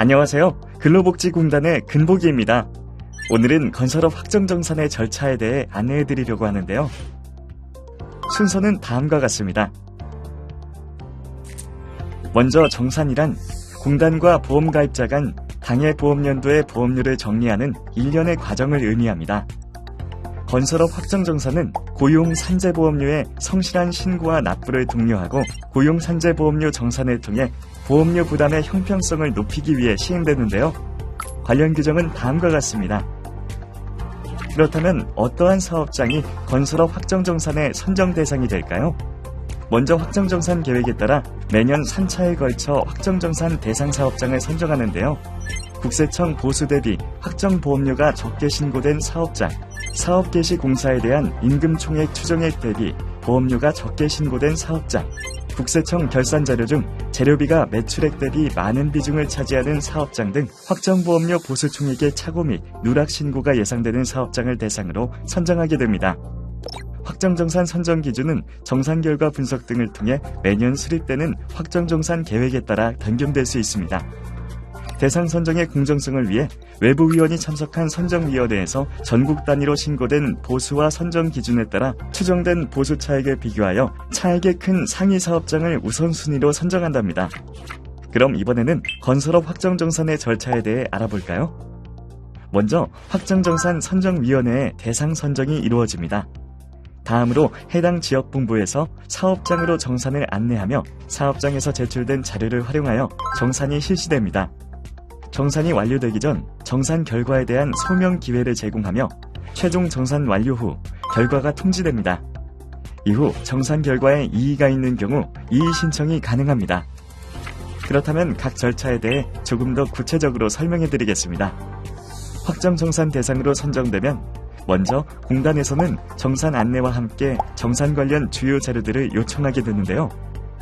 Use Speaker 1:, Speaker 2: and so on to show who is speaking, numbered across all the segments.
Speaker 1: 안녕하세요. 근로복지공단의 근복이입니다. 오늘은 건설업 확정정산의 절차에 대해 안내해 드리려고 하는데요. 순서는 다음과 같습니다. 먼저 정산이란 공단과 보험가입자 간 당해 보험연도의 보험료를 정리하는 일련의 과정을 의미합니다. 건설업 확정정산은 고용산재보험료의 성실한 신고와 납부를 독려하고 고용산재보험료 정산을 통해 보험료 부담의 형평성을 높이기 위해 시행되는데요. 관련 규정은 다음과 같습니다. 그렇다면 어떠한 사업장이 건설업 확정정산의 선정 대상이 될까요? 먼저 확정정산 계획에 따라 매년 3차에 걸쳐 확정정산 대상 사업장을 선정하는데요. 국세청 보수 대비 확정보험료가 적게 신고된 사업장, 사업 개시 공사에 대한 임금 총액 추정액 대비 보험료가 적게 신고된 사업장, 국세청 결산 자료 중 재료비가 매출액 대비 많은 비중을 차지하는 사업장 등 확정보험료 보수 총액의 착오 및 누락 신고가 예상되는 사업장을 대상으로 선정하게 됩니다. 확정정산 선정 기준은 정산 결과 분석 등을 통해 매년 수립되는 확정정산 계획에 따라 변경될 수 있습니다. 대상 선정의 공정성을 위해 외부위원이 참석한 선정위원회에서 전국 단위로 신고된 보수와 선정 기준에 따라 추정된 보수 차액을 비교하여 차액이 큰 상위 사업장을 우선순위로 선정한답니다. 그럼 이번에는 건설업 확정정산의 절차에 대해 알아볼까요? 먼저 확정정산 선정위원회의 대상 선정이 이루어집니다. 다음으로 해당 지역본부에서 사업장으로 정산을 안내하며 사업장에서 제출된 자료를 활용하여 정산이 실시됩니다. 정산이 완료되기 전 정산 결과에 대한 소명 기회를 제공하며 최종 정산 완료 후 결과가 통지됩니다. 이후 정산 결과에 이의가 있는 경우 이의 신청이 가능합니다. 그렇다면 각 절차에 대해 조금 더 구체적으로 설명해 드리겠습니다. 확정 정산 대상으로 선정되면 먼저 공단에서는 정산 안내와 함께 정산 관련 주요 자료들을 요청하게 되는데요.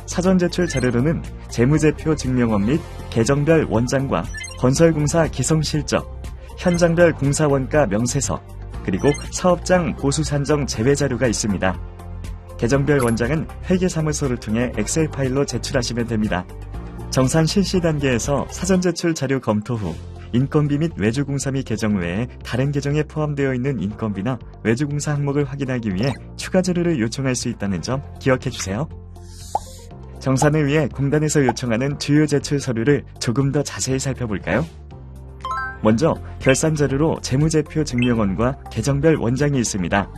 Speaker 1: 사전 제출 자료로는 재무제표 증명원 및 계정별 원장과 건설공사 기성 실적, 현장별 공사 원가 명세서, 그리고 사업장 보수 산정 제외 자료가 있습니다. 계정별 원장은 회계사무소를 통해 엑셀 파일로 제출하시면 됩니다. 정산 실시 단계에서 사전 제출 자료 검토 후 인건비 및 외주공사 및 계정 외에 다른 계정에 포함되어 있는 인건비나 외주공사 항목을 확인하기 위해 추가 자료를 요청할 수 있다는 점 기억해 주세요. 정산을 위해 공단에서 요청하는 주요 제출 서류를 조금 더 자세히 살펴볼까요? 먼저 결산 자료로 재무제표 증명원과 계정별 원장이 있습니다.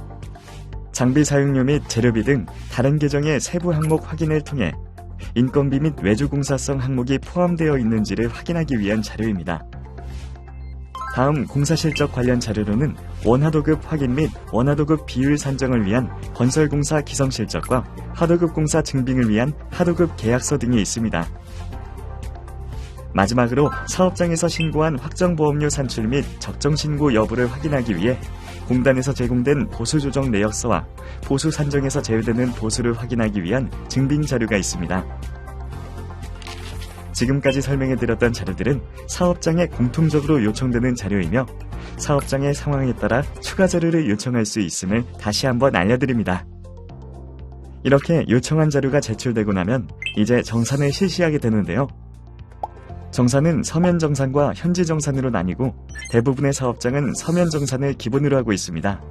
Speaker 1: 장비 사용료 및 재료비 등 다른 계정의 세부 항목 확인을 통해 인건비 및 외주공사성 항목이 포함되어 있는지를 확인하기 위한 자료입니다. 다음 공사실적 관련 자료로는 원하도급 확인 및 원하도급 비율 산정을 위한 건설공사 기성실적과 하도급 공사 증빙을 위한 하도급 계약서 등이 있습니다. 마지막으로 사업장에서 신고한 확정보험료 산출 및 적정신고 여부를 확인하기 위해 공단에서 제공된 보수조정 내역서와 보수 산정에서 제외되는 보수를 확인하기 위한 증빙 자료가 있습니다. 지금까지 설명해드렸던 자료들은 사업장에 공통적으로 요청되는 자료이며 사업장의 상황에 따라 추가 자료를 요청할 수 있음을 다시 한번 알려드립니다. 이렇게 요청한 자료가 제출되고 나면 이제 정산을 실시하게 되는데요. 정산은 서면 정산과 현지 정산으로 나뉘고 대부분의 사업장은 서면 정산을 기본으로 하고 있습니다.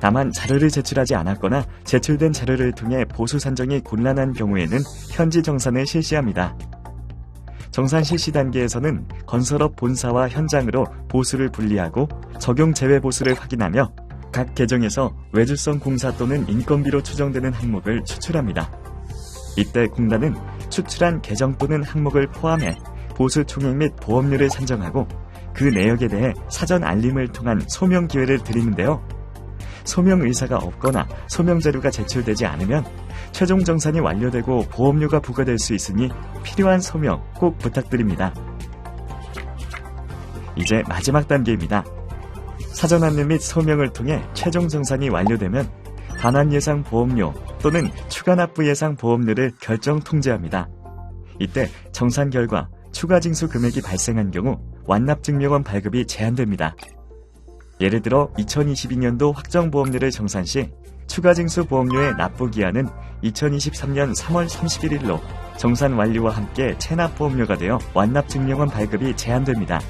Speaker 1: 다만 자료를 제출하지 않았거나 제출된 자료를 통해 보수 산정이 곤란한 경우에는 현지 정산을 실시합니다. 정산 실시 단계에서는 건설업 본사와 현장으로 보수를 분리하고 적용 제외 보수를 확인하며 각 계정에서 외주성 공사 또는 인건비로 추정되는 항목을 추출합니다. 이때 공단은 추출한 계정 또는 항목을 포함해 보수 총액 및 보험료를 산정하고 그 내역에 대해 사전 알림을 통한 소명 기회를 드리는데요. 소명 의사가 없거나 소명 자료가 제출되지 않으면 최종 정산이 완료되고 보험료가 부과될 수 있으니 필요한 소명 꼭 부탁드립니다. 이제 마지막 단계입니다. 사전 안내 및 소명을 통해 최종 정산이 완료되면 반환 예상 보험료 또는 추가 납부 예상 보험료를 결정 통지합니다. 이때 정산 결과 추가 징수 금액이 발생한 경우 완납 증명원 발급이 제한됩니다. 예를 들어 2022년도 확정보험료를 정산 시 추가징수 보험료의 납부 기한은 2023년 3월 31일로 정산 완료와 함께 체납 보험료가 되어 완납 증명원 발급이 제한됩니다.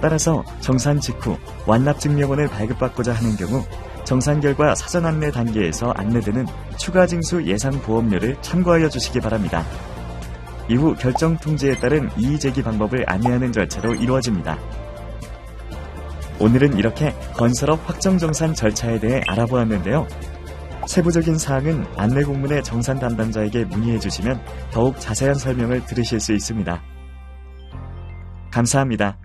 Speaker 1: 따라서 정산 직후 완납 증명원을 발급받고자 하는 경우 정산 결과 사전 안내 단계에서 안내되는 추가 징수 예상 보험료를 참고하여 주시기 바랍니다. 이후 결정 통지에 따른 이의 제기 방법을 안내하는 절차로 이루어집니다. 오늘은 이렇게 건설업 확정정산 절차에 대해 알아보았는데요. 세부적인 사항은 안내 공문의 정산 담당자에게 문의해 주시면 더욱 자세한 설명을 들으실 수 있습니다. 감사합니다.